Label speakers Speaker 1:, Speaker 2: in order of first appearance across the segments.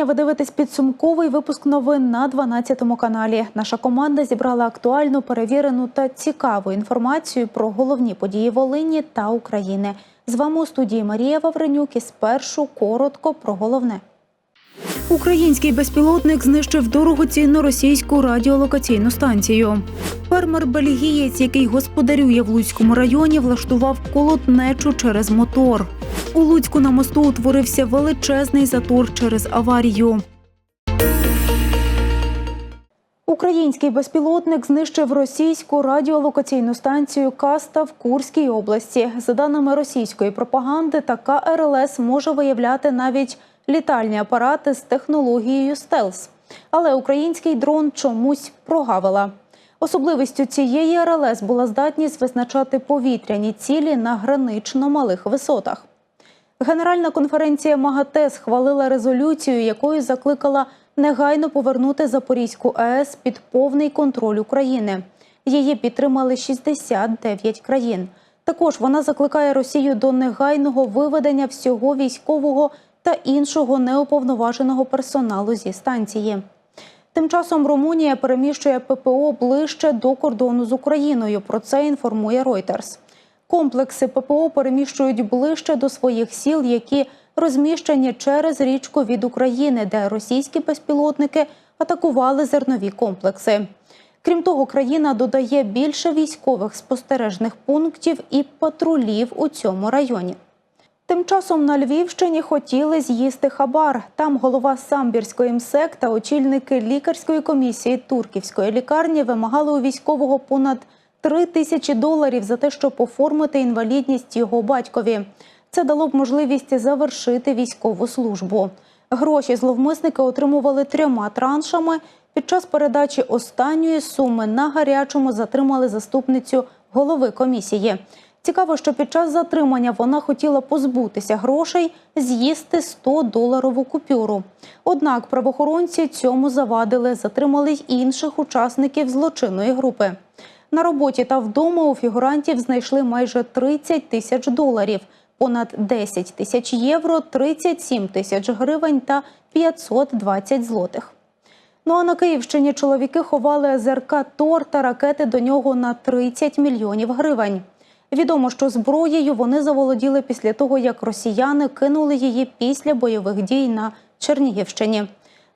Speaker 1: вітання. Ви дивитесь підсумковий випуск новин на 12 каналі. Наша команда зібрала актуальну, перевірену та цікаву інформацію про головні події Волині та України. З вами у студії Марія Вавренюк і спершу коротко про головне. Український безпілотник знищив дорогоцінну російську радіолокаційну станцію. Фермер бельгієць, який господарює в Луцькому районі, влаштував колотнечу через мотор. У Луцьку на мосту утворився величезний затор через аварію. Український безпілотник знищив російську радіолокаційну станцію Каста в Курській області. За даними російської пропаганди, така РЛС може виявляти навіть літальні апарати з технологією стелс. Але український дрон чомусь прогавила. Особливістю цієї РЛС була здатність визначати повітряні цілі на гранично малих висотах. Генеральна конференція МАГАТЕ схвалила резолюцію, якою закликала негайно повернути Запорізьку АЕС під повний контроль України. Її підтримали 69 країн. Також вона закликає Росію до негайного виведення всього військового та іншого неуповноваженого персоналу зі станції. Тим часом Румунія переміщує ППО ближче до кордону з Україною. Про це інформує Reuters. Комплекси ППО переміщують ближче до своїх сіл, які розміщені через річку від України, де російські безпілотники атакували зернові комплекси. Крім того, країна додає більше військових спостережних пунктів і патрулів у цьому районі. Тим часом на Львівщині хотіли з'їсти хабар. Там голова самбірської МСЕК та очільники лікарської комісії турківської лікарні вимагали у військового понад 3 тисячі доларів за те, щоб оформити інвалідність його батькові. Це дало б можливість завершити військову службу. Гроші зловмисники отримували трьома траншами. Під час передачі останньої суми на гарячому затримали заступницю голови комісії. Цікаво, що під час затримання вона хотіла позбутися грошей, з'їсти 100-доларову купюру. Однак правоохоронці цьому завадили, затримали й інших учасників злочинної групи. На роботі та вдома у фігурантів знайшли майже 30 тисяч доларів, понад 10 тисяч євро, 37 тисяч гривень та 520 злотих. Ну а на Київщині чоловіки ховали ЗРК Тор та ракети до нього на 30 мільйонів гривень. Відомо, що зброєю вони заволоділи після того, як росіяни кинули її після бойових дій на Чернігівщині.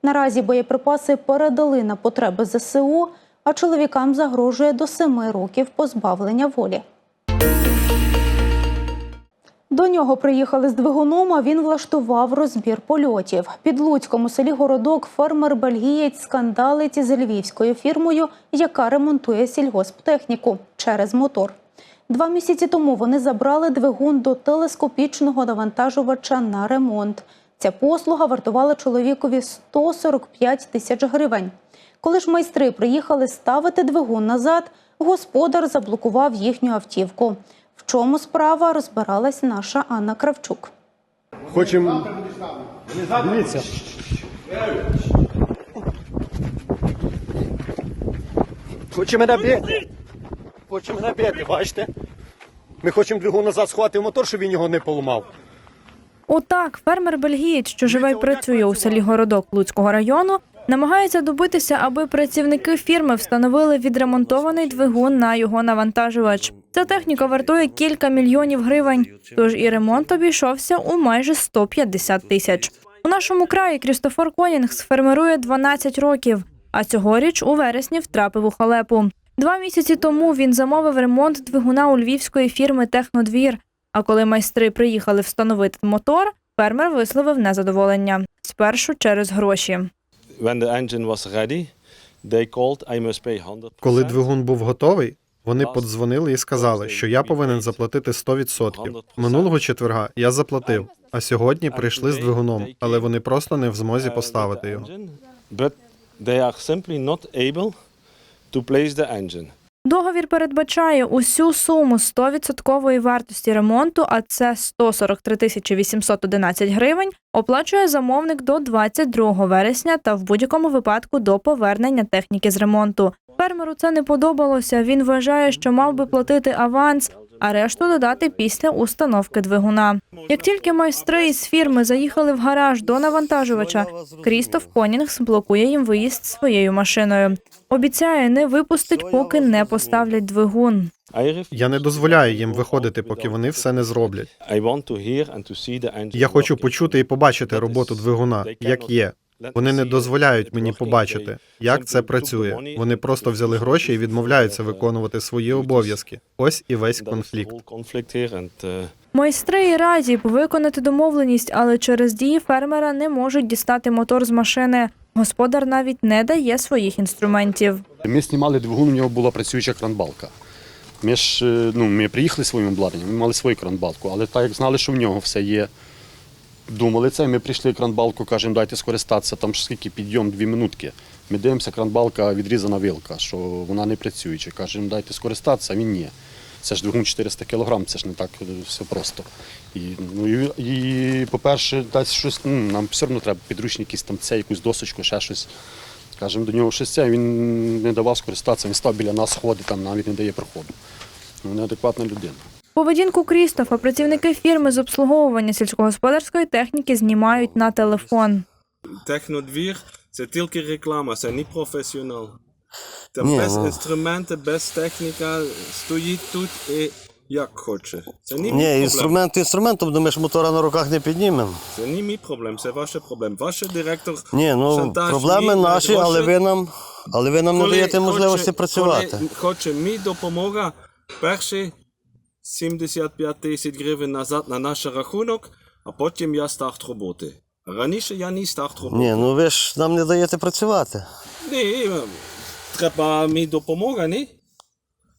Speaker 1: Наразі боєприпаси передали на потреби ЗСУ, а чоловікам загрожує до семи років позбавлення волі. До нього приїхали з двигуном, а він влаштував розбір польотів. Під Луцьком у селі Городок фермер-бельгієць скандалить із львівською фірмою, яка ремонтує сільгосптехніку через мотор. Два місяці тому вони забрали двигун до телескопічного навантажувача на ремонт. Ця послуга вартувала чоловікові 145 тисяч гривень. Коли ж майстри приїхали ставити двигун назад, господар заблокував їхню автівку. В чому справа розбиралась наша Анна Кравчук.
Speaker 2: Хочемо. Дивіться. Хоче мене бити. Хоче мене бити, бачите? Ми хочемо двигун назад сховати в мотор, щоб він його не поламав.
Speaker 3: Отак, фермер бельгієць, що живе і працює у селі Городок Луцького району, намагається добитися, аби працівники фірми встановили відремонтований двигун на його навантажувач. Ця техніка вартує кілька мільйонів гривень, тож і ремонт обійшовся у майже 150 тисяч. У нашому краї Крістофор Конінгс фермерує 12 років, а цьогоріч у вересні втрапив у халепу. Два місяці тому він замовив ремонт двигуна у львівської фірми Технодвір. А коли майстри приїхали встановити мотор, фермер висловив незадоволення спершу через гроші.
Speaker 4: when the engine was ready, they called, I must pay 100%.
Speaker 5: Коли двигун був готовий, вони подзвонили і сказали, що я повинен заплатити 100%. Минулого четверга я заплатив, а сьогодні прийшли з двигуном, але вони просто не в змозі поставити його.
Speaker 4: But they are simply not able to place the engine.
Speaker 3: Договір передбачає усю суму 100% вартості ремонту, а це 143 тисячі 811 гривень. Оплачує замовник до 22 вересня та в будь-якому випадку до повернення техніки з ремонту. Фермеру це не подобалося. Він вважає, що мав би платити аванс, а решту додати після установки двигуна. Як тільки майстри із фірми заїхали в гараж до навантажувача, Крістоф Конінгс блокує їм виїзд своєю машиною. Обіцяє, не випустить, поки не поставлять двигун.
Speaker 5: Я не дозволяю їм виходити, поки вони все не зроблять. Я хочу почути і побачити роботу двигуна, як є. Вони не дозволяють мені побачити, як це працює. Вони просто взяли гроші і відмовляються виконувати свої обов'язки. Ось і весь конфлікт.
Speaker 3: Майстри і раді б виконати домовленість, але через дії фермера не можуть дістати мотор з машини. Господар навіть не дає своїх інструментів.
Speaker 6: Ми знімали двигун, у нього була працююча кранбалка. Ми ж е, ну, ми приїхали своїм обладнанням, ми мали свою кранбалку, але так як знали, що в нього все є. Думали це, ми прийшли кранбалку, кажемо, дайте скористатися, там скільки підйом, дві минутки. Ми дивимося, кранбалка відрізана вилка, що вона не працююча. Кажемо, дайте скористатися, а він ні. Це ж двигун 400 кг, це ж не так е, все просто. І, ну, і, і по-перше, десь щось, ну, нам все одно треба підручник, якийсь там це, якусь досочку, ще щось. Кажемо до нього щось це, він не давав скористатися, він став біля нас ходить, там навіть не дає проходу. Ну, неадекватна людина.
Speaker 3: Поведінку Крістофа працівники фірми з обслуговування сільськогосподарської техніки знімають на телефон.
Speaker 4: Технодвір це тільки реклама, це не професіонал. Та
Speaker 7: Ні,
Speaker 4: без
Speaker 7: ну.
Speaker 4: інструменти, без техніка стоїть тут і як хоче. Це не мій
Speaker 7: Ні,
Speaker 4: проблем.
Speaker 7: інструмент інструментом, думаєш, мотора на руках не піднімемо.
Speaker 4: Це не мій проблем, це ваш проблем. Ваш директор
Speaker 7: Ні, ну
Speaker 4: шантаж
Speaker 7: проблеми
Speaker 4: мій,
Speaker 7: наші,
Speaker 4: ваше-
Speaker 7: але ви нам, але ви нам не
Speaker 4: Коли
Speaker 7: даєте можливості
Speaker 4: хоче-
Speaker 7: працювати.
Speaker 4: Коли хоче мій допомога, перші 75 тисяч гривень назад на наш рахунок, а потім я старт роботи. Раніше я не старт роботи.
Speaker 7: Ні, ну ви ж нам не даєте працювати.
Speaker 4: Ні, треба мій допомога, ні?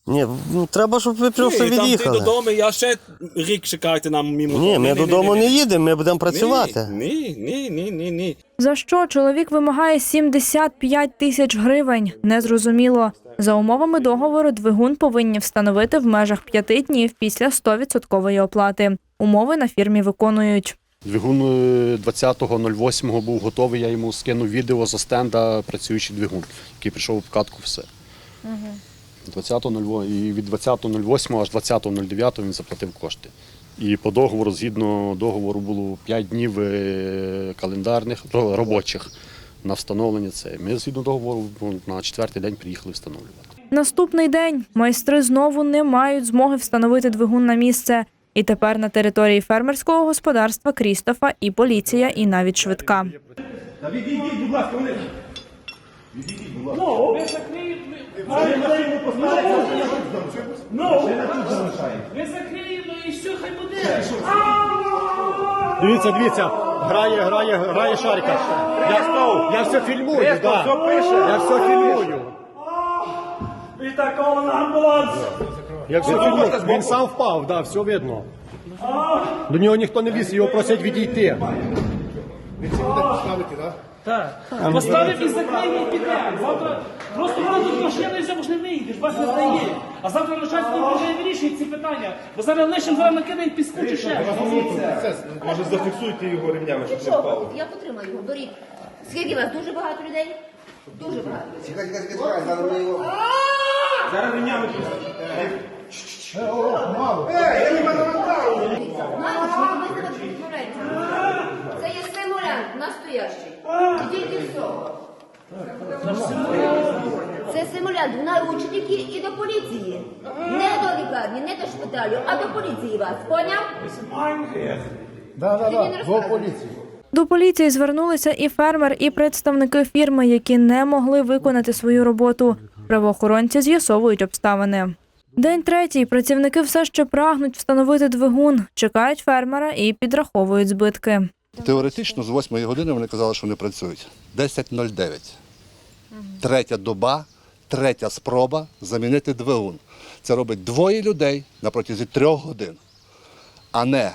Speaker 7: Ні, ну треба, щоб ви просто
Speaker 4: Ні, там ти
Speaker 7: від'їхали.
Speaker 4: додому, я ще рік чекайте на мій.
Speaker 7: Ні, ми додому не їдемо, ми будемо працювати.
Speaker 4: Ні, ні, ні, ні, ні.
Speaker 3: За що чоловік вимагає 75 тисяч гривень? Незрозуміло. За умовами договору двигун повинні встановити в межах п'яти днів після 100% оплати. Умови на фірмі виконують.
Speaker 6: Двигун е, 20.08 був готовий, я йому скинув відео за стенда працюючий двигун, який прийшов в обкатку все. 20.08 і від 20.08 аж 20.09 він заплатив кошти. І по договору, згідно договору, було 5 днів е, календарних робочих на встановлення це. Ми згідно договору ну, на четвертий день приїхали встановлювати.
Speaker 3: Наступний день майстри знову не мають змоги встановити двигун на місце. І тепер на території фермерського господарства Крістофа і поліція, і навіть швидка.
Speaker 8: Ви закриємо і все, хай буде.
Speaker 2: Дивіться, дивіться, грає, грає, грає шарика. Я, я все фільмую, да. Я все фільмую.
Speaker 8: Ви так на амбуланс.
Speaker 2: Я все фільмую. Він сам впав, да, все видно. До нього ніхто не ліз, його просять відійти.
Speaker 8: Так. Поставимо і закриємо і. Завтра просто коли тут машина і все, бо ж не вийдеш, вас не здає. А завтра начальство вже вирішує ці питання. Бо зараз лишим зараз накидаємо піску чи ще.
Speaker 9: Може, зафіксуйте його Що? Я потримаю його, беріть. Скільки вас? Дуже багато людей? Дуже багато. Знаєте, що ви конкуренцію? Це є симулянт, настоящий. І тільки всього. Це симулянт в наручники і до поліції. Не до лікарні, не до шпиталю, а до поліції вас. Поняв? Да, да, да, до поліції.
Speaker 3: До поліції звернулися і фермер, і представники фірми, які не могли виконати свою роботу. Правоохоронці з'ясовують обставини. День третій. Працівники все ще прагнуть встановити двигун, чекають фермера і підраховують збитки.
Speaker 10: Теоретично з 8 години вони казали, що не працюють. 10.09. Третя доба, третя спроба замінити двигун. Це робить двоє людей на протязі трьох годин, а не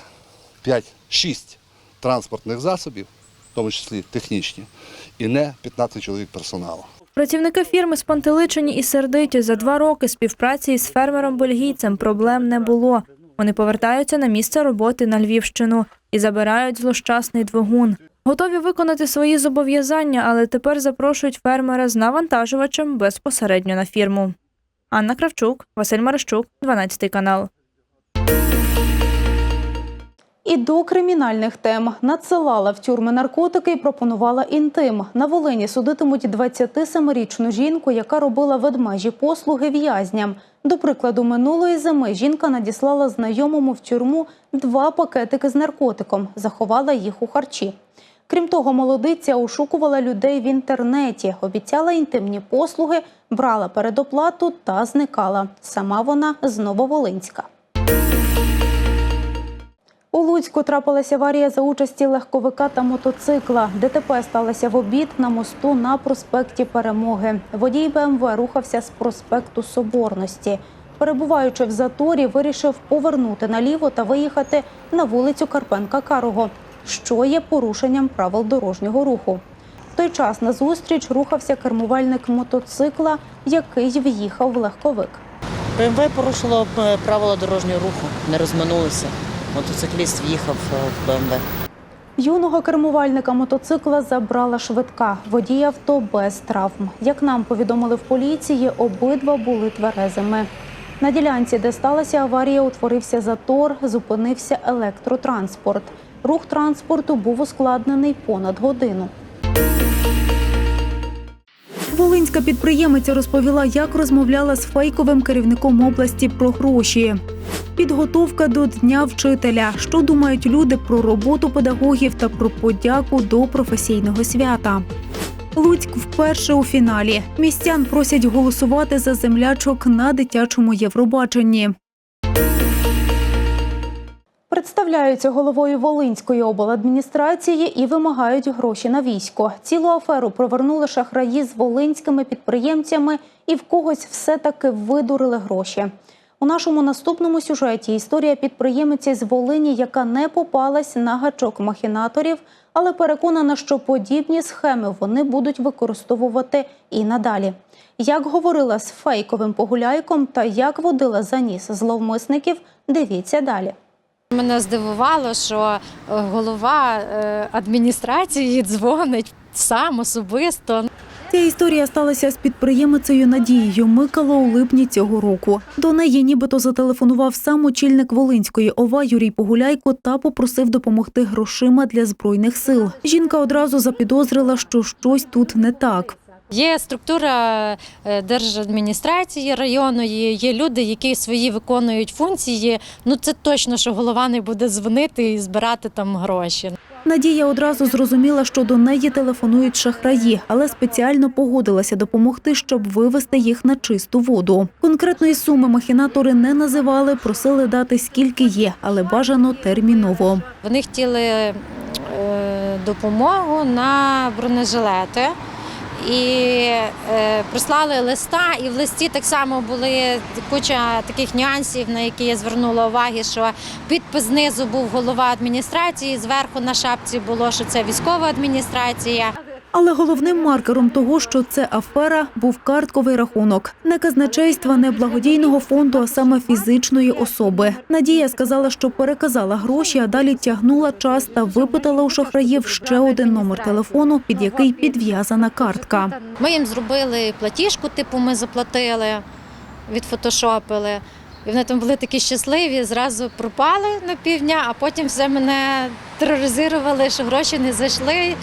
Speaker 10: 5-6 транспортних засобів, в тому числі технічні, і не 15 чоловік персоналу.
Speaker 3: Працівники фірми спантеличені і сердиті. За два роки співпраці із фермером бельгійцем проблем не було. Вони повертаються на місце роботи на Львівщину і забирають злощасний двигун. Готові виконати свої зобов'язання, але тепер запрошують фермера з навантажувачем безпосередньо на фірму. Анна Кравчук, Василь Марищук, 12 канал.
Speaker 1: І до кримінальних тем надсилала в тюрми наркотики і пропонувала інтим. На Волині судитимуть 27-річну жінку, яка робила ведмежі послуги в'язням. До прикладу, минулої зими жінка надіслала знайомому в тюрму два пакетики з наркотиком, заховала їх у харчі. Крім того, молодиця ошукувала людей в інтернеті, обіцяла інтимні послуги, брала передоплату та зникала. Сама вона з Нововолинська. Луцьку трапилася аварія за участі легковика та мотоцикла. ДТП сталося в обід на мосту на проспекті Перемоги. Водій БМВ рухався з проспекту Соборності. Перебуваючи в заторі, вирішив повернути наліво та виїхати на вулицю Карпенка Карого, що є порушенням правил дорожнього руху. В той час на зустріч рухався кермувальник мотоцикла, який в'їхав в легковик.
Speaker 11: БМВ порушило е, правила дорожнього руху, не розминулися. Мотоцикліст в'їхав е, в БМВ.
Speaker 1: Юного кермувальника мотоцикла забрала швидка. Водій авто без травм. Як нам повідомили в поліції, обидва були тверезими. На ділянці, де сталася аварія, утворився затор, зупинився електротранспорт. Рух транспорту був ускладнений понад годину. Волинська підприємиця розповіла, як розмовляла з фейковим керівником області про гроші. Підготовка до Дня вчителя. Що думають люди про роботу педагогів та про подяку до професійного свята. Луцьк вперше у фіналі. Містян просять голосувати за землячок на дитячому Євробаченні. Представляються головою Волинської обладміністрації і вимагають гроші на військо. Цілу аферу провернули шахраї з волинськими підприємцями і в когось все-таки видурили гроші. У нашому наступному сюжеті історія підприємиці з Волині, яка не попалась на гачок махінаторів, але переконана, що подібні схеми вони будуть використовувати і надалі. Як говорила з фейковим погуляйком та як водила за ніс зловмисників, дивіться далі.
Speaker 12: Мене здивувало, що е, голова е, адміністрації дзвонить сам особисто.
Speaker 1: Ця історія сталася з підприємицею Надією Микало у липні цього року. До неї нібито зателефонував сам очільник Волинської ОВА Юрій Погуляйко та попросив допомогти грошима для збройних сил. Жінка одразу запідозрила, що щось тут не так.
Speaker 12: Є структура е, держадміністрації районної, є люди, які свої виконують функції. Ну це точно, що голова не буде дзвонити і збирати там гроші.
Speaker 1: Надія одразу зрозуміла, що до неї телефонують шахраї, але спеціально погодилася допомогти, щоб вивести їх на чисту воду. Конкретної суми махінатори не називали, просили дати скільки є, але бажано терміново.
Speaker 12: Вони хотіли е, допомогу на бронежилети. І е, прислали листа, і в листі так само були куча таких нюансів, на які я звернула увагу, що підпис знизу був голова адміністрації, зверху на шапці було, що це військова адміністрація.
Speaker 1: Але головним маркером того, що це афера, був картковий рахунок. Не казначейства, не благодійного фонду, а саме фізичної особи. Надія сказала, що переказала гроші, а далі тягнула час та випитала у шахраїв ще один номер телефону, під який підв'язана картка.
Speaker 12: Ми їм зробили платіжку, типу ми заплатили, відфотошопили. І вони там були такі щасливі, зразу пропали на півдня, а потім все мене тероризували, що гроші не зайшли.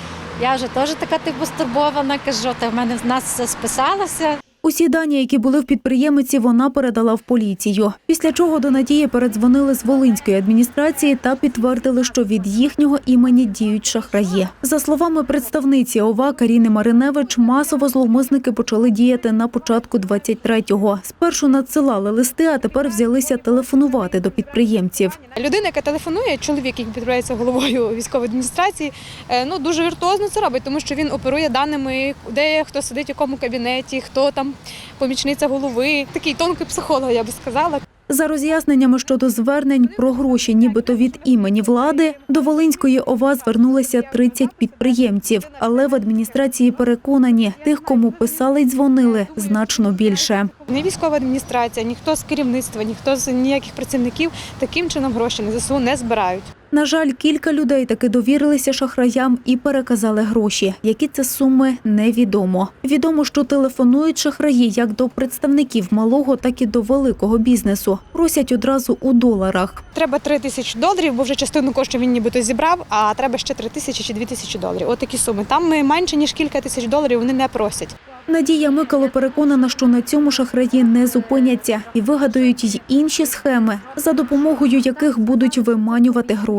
Speaker 12: Я вже теж така типу стурбована, кажу, та в мене з нас все списалося.
Speaker 1: Усі дані, які були в підприємиці, вона передала в поліцію. Після чого до Надії передзвонили з Волинської адміністрації та підтвердили, що від їхнього імені діють шахраї. За словами представниці ОВА Каріни Мариневич, масово зловмисники почали діяти на початку 23-го. Спершу надсилали листи, а тепер взялися телефонувати до підприємців.
Speaker 13: Людина, яка телефонує, чоловік, який підбирається головою військової адміністрації, е, ну дуже віртуозно це робить, тому що він оперує даними, де хто сидить, в якому кабінеті, хто там помічниця голови. Такий тонкий психолог, я би сказала.
Speaker 1: За роз'ясненнями щодо звернень про гроші, нібито від імені влади, до Волинської ОВА звернулися 30 підприємців. Але в адміністрації переконані, тих, кому писали й дзвонили, значно більше.
Speaker 13: Ні військова адміністрація, ніхто з керівництва, ніхто з ніяких працівників таким чином гроші на ЗСУ не збирають.
Speaker 1: На жаль, кілька людей таки довірилися шахраям і переказали гроші. Які це суми невідомо. Відомо, що телефонують шахраї як до представників малого, так і до великого бізнесу. Просять одразу у доларах.
Speaker 13: Треба 3 тисячі доларів, бо вже частину коштів він нібито зібрав, а треба ще 3 тисячі чи 2 тисячі доларів. От такі суми. Там менше ніж кілька тисяч доларів вони не просять.
Speaker 1: Надія Микало переконана, що на цьому шахраї не зупиняться і вигадають й інші схеми, за допомогою яких будуть виманювати гроші.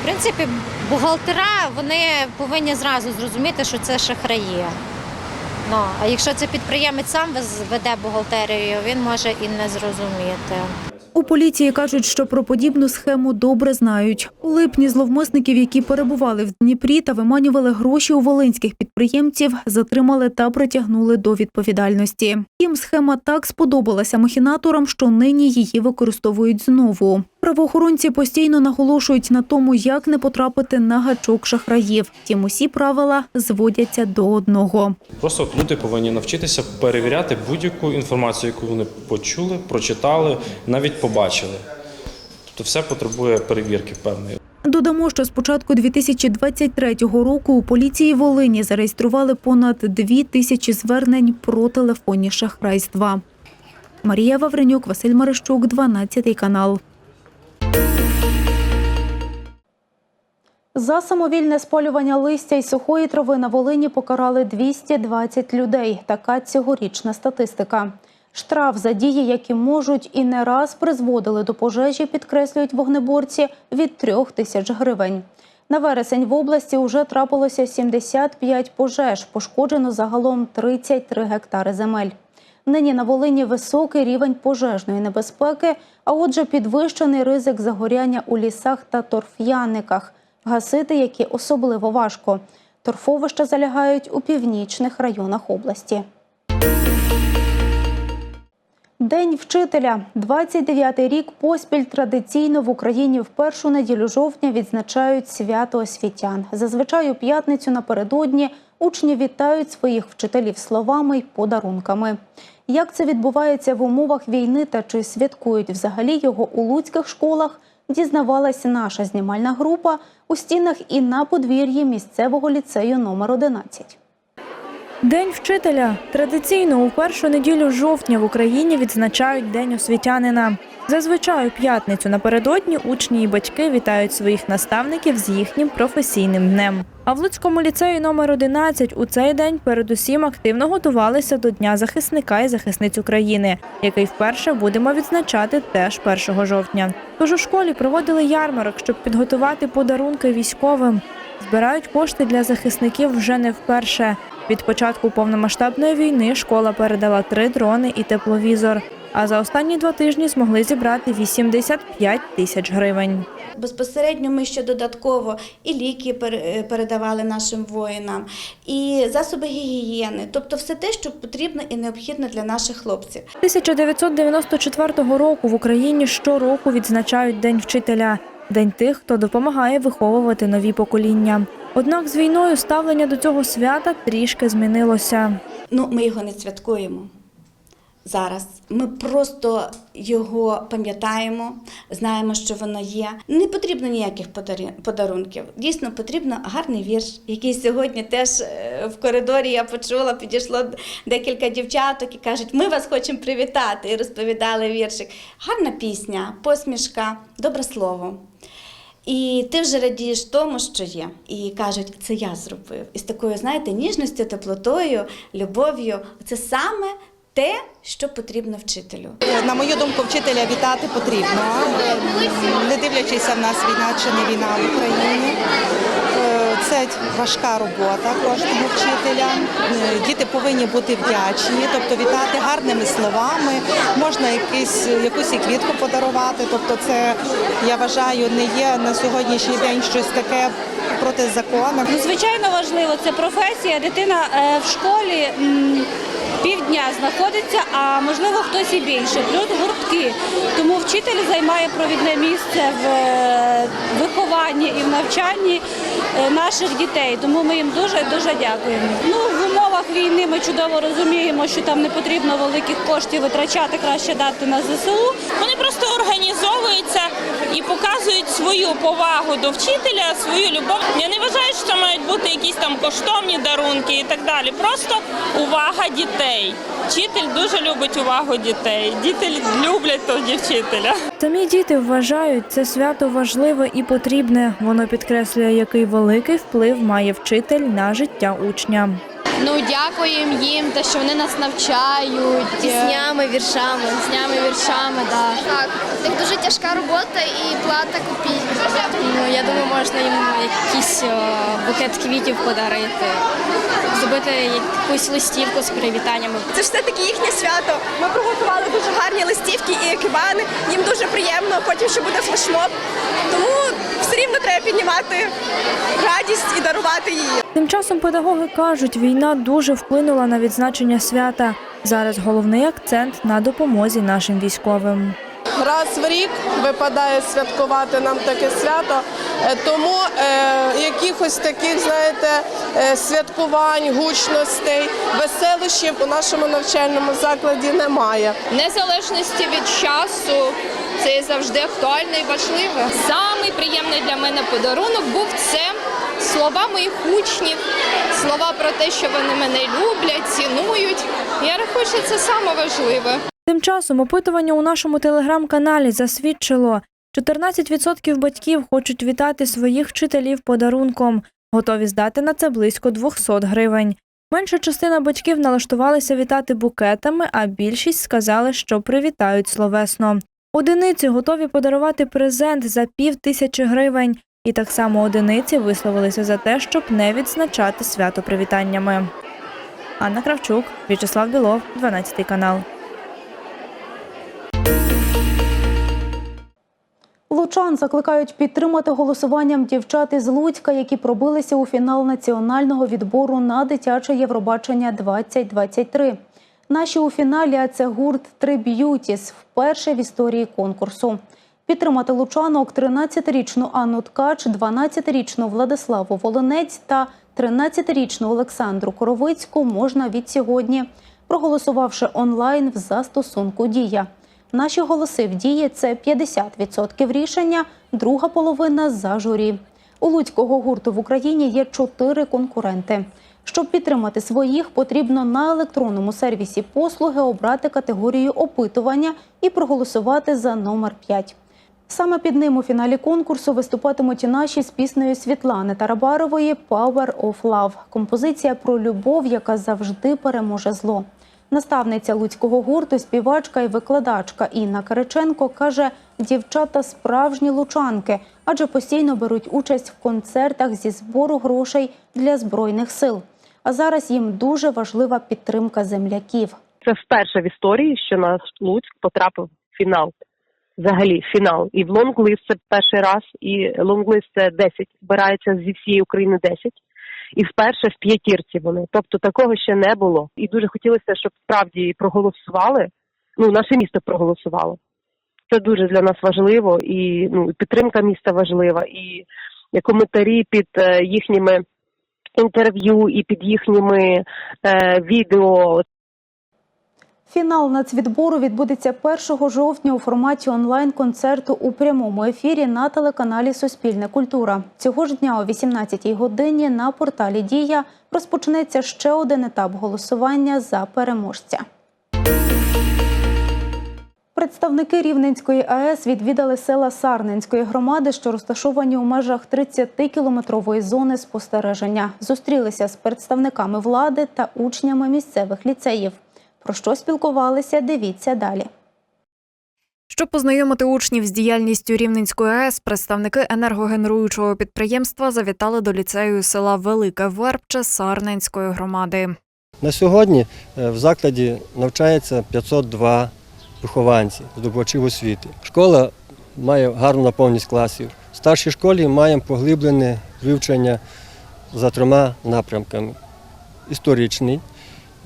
Speaker 12: В принципі, бухгалтера вони повинні зразу зрозуміти, що це шахраї. Ну, а якщо це підприємець сам веде бухгалтерію, він може і не зрозуміти.
Speaker 1: У поліції кажуть, що про подібну схему добре знають. У липні зловмисників, які перебували в Дніпрі та виманювали гроші у волинських підприємців, затримали та притягнули до відповідальності. Їм схема так сподобалася махінаторам, що нині її використовують знову. Правоохоронці постійно наголошують на тому, як не потрапити на гачок шахраїв. Втім, усі правила зводяться до одного.
Speaker 14: Просто люди повинні навчитися перевіряти будь-яку інформацію, яку вони почули, прочитали, навіть побачили. Тобто все потребує перевірки певної.
Speaker 1: Додамо, що з початку 2023 року у поліції Волині зареєстрували понад дві тисячі звернень про телефонні шахрайства. Марія Вавренюк, Василь Марищук, 12 канал. За самовільне спалювання листя і сухої трави на Волині покарали 220 людей. Така цьогорічна статистика. Штраф за дії, які можуть і не раз призводили до пожежі, підкреслюють вогнеборці від трьох тисяч гривень. На вересень в області вже трапилося 75 пожеж, пошкоджено загалом 33 гектари земель. Нині на Волині високий рівень пожежної небезпеки, а отже, підвищений ризик загоряння у лісах та торф'яниках, гасити які особливо важко. Торфовища залягають у північних районах області. День вчителя. 29-й рік поспіль традиційно в Україні в першу неділю жовтня відзначають свято освітян. Зазвичай у п'ятницю напередодні учні вітають своїх вчителів словами й подарунками. Як це відбувається в умовах війни та чи святкують взагалі його у луцьких школах, дізнавалася наша знімальна група у стінах і на подвір'ї місцевого ліцею номер 11.
Speaker 3: День вчителя традиційно у першу неділю жовтня в Україні відзначають День освітянина. Зазвичай у п'ятницю напередодні учні і батьки вітають своїх наставників з їхнім професійним днем. А в Луцькому ліцеї номер 11 у цей день передусім активно готувалися до Дня захисника і захисниць України, який вперше будемо відзначати теж 1 жовтня. Тож у школі проводили ярмарок, щоб підготувати подарунки військовим. Збирають кошти для захисників вже не вперше. Від початку повномасштабної війни школа передала три дрони і тепловізор. А за останні два тижні змогли зібрати 85 тисяч гривень.
Speaker 15: Безпосередньо ми ще додатково і ліки е, передавали нашим воїнам, і засоби гігієни, тобто все те, що потрібно і необхідно для наших хлопців.
Speaker 3: 1994 року в Україні щороку відзначають День вчителя день тих, хто допомагає виховувати нові покоління. Однак з війною ставлення до цього свята трішки змінилося.
Speaker 15: Ну, ми його не святкуємо зараз. Ми просто його пам'ятаємо, знаємо, що воно є. Не потрібно ніяких подарунків. Дійсно, потрібно гарний вірш, який сьогодні теж е, в коридорі я почула, підійшло декілька дівчаток і кажуть, ми вас хочемо привітати. І розповідали віршик. Гарна пісня, посмішка, добре слово. І ти вже радієш тому, що є. І кажуть, це я зробив. І з такою, знаєте, ніжністю, теплотою, любов'ю. Це саме те, що потрібно вчителю.
Speaker 16: На мою думку, вчителя вітати потрібно, не дивлячись в нас війна чи не війна в Україні. Е, Це важка робота кожного вчителя. Е, Діти повинні бути вдячні, тобто вітати гарними словами. Можна якийсь, якусь і квітку подарувати. Тобто, це я вважаю, не є на сьогоднішній день щось таке протизаконне.
Speaker 17: Ну, звичайно важливо, це професія. Дитина е, в школі півдня знаходиться, а можливо хтось і більше. Плюс гуртки. Тому вчитель займає провідне місце в е, вихованні і в навчанні е, наших дітей. Тому ми їм дуже дуже дякуємо. Ну війни ми чудово розуміємо, що там не потрібно великих коштів витрачати, краще дати на ЗСУ.
Speaker 18: Вони просто організовуються і показують свою свою повагу до вчителя, свою любов. Я не вважаю, що це мають бути якісь там коштовні дарунки і так далі. Просто увага дітей. Вчитель дуже любить увагу дітей. Діти люблять тоді вчителя.
Speaker 3: Самі діти вважають це свято важливе і потрібне. Воно підкреслює, який великий вплив має вчитель на життя учня.
Speaker 19: Ну, дякуємо їм, те, що вони нас навчають. Піснями, віршами. Піснями, віршами, так. Так, так дуже тяжка робота і плата копійка. Ну, я думаю, можна їм якийсь е, букет квітів подарити, зробити якусь листівку з привітаннями.
Speaker 20: Це ж все-таки їхнє свято. Ми приготували дуже гарні листівки і екібани. Їм дуже приємно, потім ще буде флешмоб. Тому все рівно треба піднімати радість і дарувати її.
Speaker 3: Тим часом педагоги кажуть, війна дуже вплинула на відзначення свята. Зараз головний акцент на допомозі нашим військовим.
Speaker 21: Раз в рік випадає святкувати нам таке свято, Е, тому е, якихось таких, знаєте, е, святкувань, гучностей, веселощів у нашому навчальному закладі немає.
Speaker 19: Незалежності від часу це завжди актуально і важливо. Самий приємний для мене подарунок був це слова моїх учнів, слова про те, що вони мене люблять, цінують. Я рахую, що це саме важливе.
Speaker 3: Тим часом опитування у нашому телеграм-каналі засвідчило, 14% батьків хочуть вітати своїх вчителів подарунком, готові здати на це близько 200 гривень. Менша частина батьків налаштувалися вітати букетами, а більшість сказали, що привітають словесно. Одиниці готові подарувати презент за пів тисячі гривень, і так само одиниці висловилися за те, щоб не відзначати свято привітаннями. Анна Кравчук, В'ячеслав Білов, 12 канал.
Speaker 1: Лучан закликають підтримати голосуванням дівчат із Луцька, які пробилися у фінал національного відбору на дитяче Євробачення 2023. Наші у фіналі а це гурт «Три Б'ютіс» вперше в історії конкурсу. Підтримати лучанок 13-річну Анну Ткач, 12-річну Владиславу Волонець та 13-річну Олександру Коровицьку можна від сьогодні, проголосувавши онлайн в застосунку Дія. Наші голоси в дії це 50% рішення, друга половина за журі. У луцького гурту в Україні є чотири конкуренти. Щоб підтримати своїх, потрібно на електронному сервісі послуги обрати категорію опитування і проголосувати за номер 5. Саме під ним у фіналі конкурсу виступатимуть наші з піснею Світлани Тарабарової «Power of Love» – композиція про любов, яка завжди переможе зло. Наставниця луцького гурту, співачка і викладачка Інна Кириченко каже, дівчата справжні лучанки, адже постійно беруть участь в концертах зі збору грошей для збройних сил. А зараз їм дуже важлива підтримка земляків.
Speaker 22: Це вперше в історії, що наш Луцьк потрапив в фінал. Взагалі, фінал. І в лонглист це перший раз, і лонглист це 10, збирається зі всієї України 10. І вперше в п'ятірці вони. Тобто такого ще не було. І дуже хотілося, щоб справді проголосували. Ну, наше місто проголосувало. Це дуже для нас важливо, і ну, підтримка міста важлива, і коментарі під е, їхніми інтерв'ю, і під їхніми е, відео.
Speaker 1: Фінал нацвідбору відбудеться 1 жовтня у форматі онлайн-концерту у прямому ефірі на телеканалі Суспільне культура. Цього ж дня о 18-й годині на порталі Дія розпочнеться ще один етап голосування за переможця. Представники Рівненської АЕС відвідали села Сарненської громади, що розташовані у межах 30-кілометрової зони спостереження. Зустрілися з представниками влади та учнями місцевих ліцеїв. Про що спілкувалися, дивіться далі.
Speaker 23: Щоб познайомити учнів з діяльністю Рівненської АЕС, представники енергогенеруючого підприємства завітали до ліцею села Велике Вербче Сарненської громади.
Speaker 24: На сьогодні е, в закладі навчається 502 вихованці здобувачів освіти. Школа має гарну наповненість класів. В старшій школі маємо поглиблене вивчення за трьома напрямками: історичний,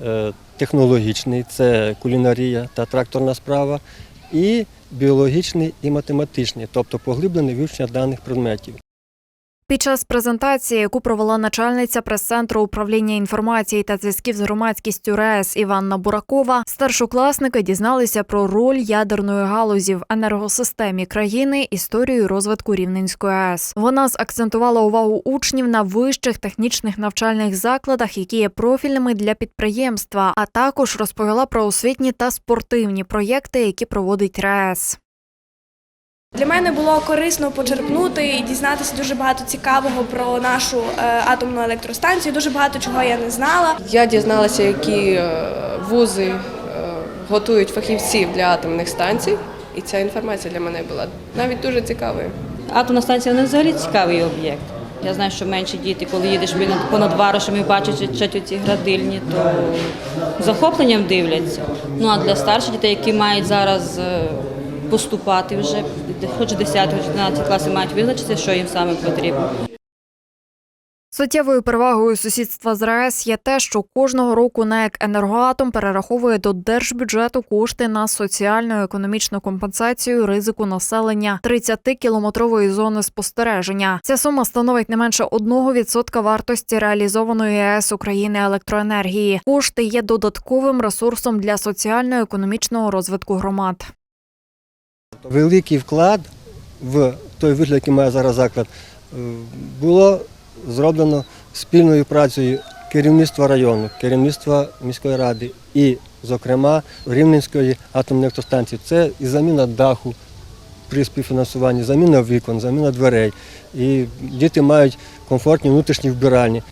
Speaker 24: е, технологічний це кулінарія та тракторна справа, і біологічний і математичний, тобто поглиблене вивчення даних предметів.
Speaker 23: Під час презентації, яку провела начальниця прес-центру управління інформації та зв'язків з громадськістю РЕС Іванна Буракова, старшокласники дізналися про роль ядерної галузі в енергосистемі країни, історію розвитку Рівненської АЕС. Вона закцентувала увагу учнів на вищих технічних навчальних закладах, які є профільними для підприємства, а також розповіла про освітні та спортивні проєкти, які проводить РЕС.
Speaker 25: Для мене було корисно почерпнути і дізнатися дуже багато цікавого про нашу е, атомну електростанцію. Дуже багато чого я не знала.
Speaker 26: Я дізналася, які е, вузи е, готують фахівців для атомних станцій, і ця інформація для мене була навіть дуже цікавою.
Speaker 27: Атомна станція вона взагалі цікавий об'єкт. Я знаю, що менші діти, коли їдеш понад варушем і бачиш ці градильні, то з захопленням дивляться. Ну а для старших дітей, які мають зараз поступати вже, хоч 10, хоч 11 класи мають визначитися, що їм саме потрібно.
Speaker 23: Суттєвою перевагою сусідства з РАЕС є те, що кожного року НЕК «Енергоатом» перераховує до держбюджету кошти на соціальну економічну компенсацію ризику населення 30-кілометрової зони спостереження. Ця сума становить не менше 1% вартості реалізованої ЄС України електроенергії. Кошти є додатковим ресурсом для соціально-економічного розвитку громад.
Speaker 24: Великий вклад в той вигляд, який має зараз заклад, е, було зроблено спільною працею керівництва району, керівництва міської ради і, зокрема, Рівненської атомної електростанції. Це і заміна даху при співфінансуванні, заміна вікон, заміна дверей. І діти мають комфортні внутрішні вбиральні.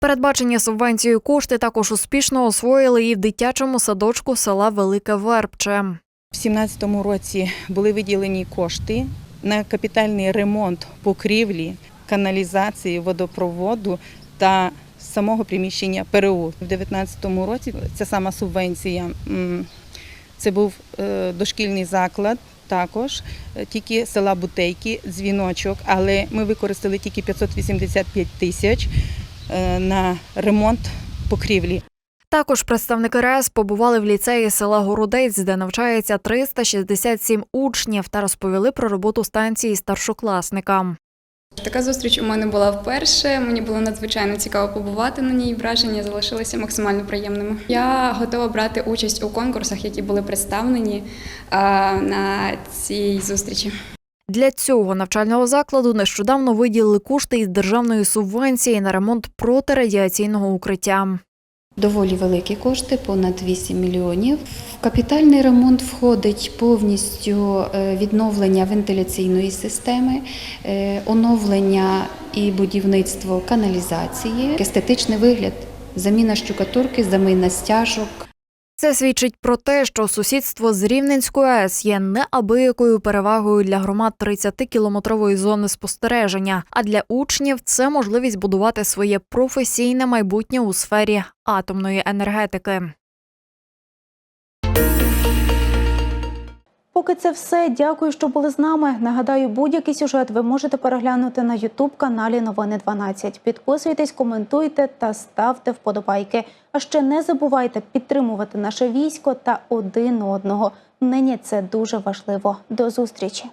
Speaker 23: Передбачені субвенцією кошти також успішно освоїли і в дитячому садочку села Велике Вербче.
Speaker 28: В 2017 році були виділені кошти на капітальний ремонт покрівлі, каналізації, водопроводу та самого приміщення ПРУ. В 2019 році ця сама субвенція це був е, дошкільний заклад. Також е, тільки села Бутейки, дзвіночок, але ми використали тільки 585 тисяч е, на ремонт покрівлі.
Speaker 23: Також представники РЕС побували в ліцеї села Городець, де навчається 367 учнів, та розповіли про роботу станції старшокласникам.
Speaker 29: Така зустріч у мене була вперше. Мені було надзвичайно цікаво побувати на ній. Враження залишилися максимально приємними. Я готова брати участь у конкурсах, які були представлені на цій зустрічі.
Speaker 23: Для цього навчального закладу нещодавно виділили кошти із державної субвенції на ремонт протирадіаційного укриття.
Speaker 30: Доволі великі кошти, понад 8 мільйонів. В капітальний ремонт входить повністю е, відновлення вентиляційної системи, е, оновлення і будівництво каналізації, естетичний вигляд, заміна штукатурки, заміна стяжок.
Speaker 23: Це свідчить про те, що сусідство з Рівненською АЕС є неабиякою перевагою для громад 30-кілометрової зони спостереження. А для учнів це можливість будувати своє професійне майбутнє у сфері атомної енергетики.
Speaker 1: Поки це все. Дякую, що були з нами. Нагадаю, будь-який сюжет ви можете переглянути на Ютуб каналі Новини 12. Підписуйтесь, коментуйте та ставте вподобайки. А ще не забувайте підтримувати наше військо та один одного. Нині це дуже важливо. До зустрічі.